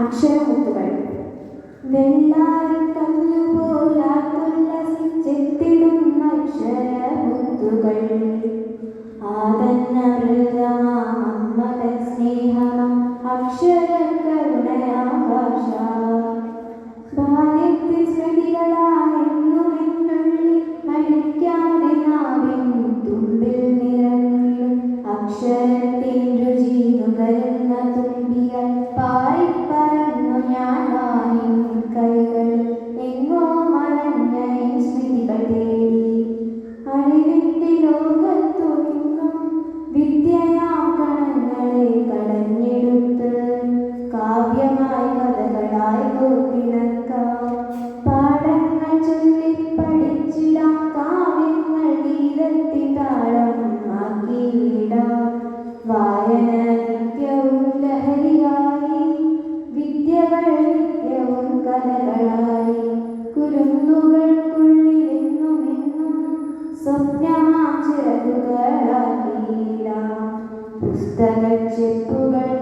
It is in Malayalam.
അക്ഷരമുത്തുകൾ. വെള്ളാരിക്കല്ലുപോലാത്തുല്ലസിച്ചെത്തിടുന്ന അക്ഷരമുത്തുകൾ. ആദന്നമൃതമാമമ്മതൻ സ്നേഹം അക്ഷരക്കരുണയാകാശ ബാല്യത്തിൽ സ്മൃതികളായെന്നുമെന്നുള്ളിൽ മരിക്കാതെ നാവിൻ തുമ്പിൽ നിറഞ്ഞിടും അക്ഷരത്തിൻ കോർത്തിണക്കാം പാഠങ്ങൾ ചൊല്ലി പഠിച്ചിടാം കാവ്യങ്ങൾ ഗീതത്തിൽ താളം ആക്കിയിടാം വായന നിത്യവും ലഹരിയായി വിദ്യകൾ നിത്യവും കലകളായി സ്വപ്നമാം ചിറകുകളാക്കിയിടാം. പുസ്തകച്ചെപ്പുകൾക്കുള്ളിലെ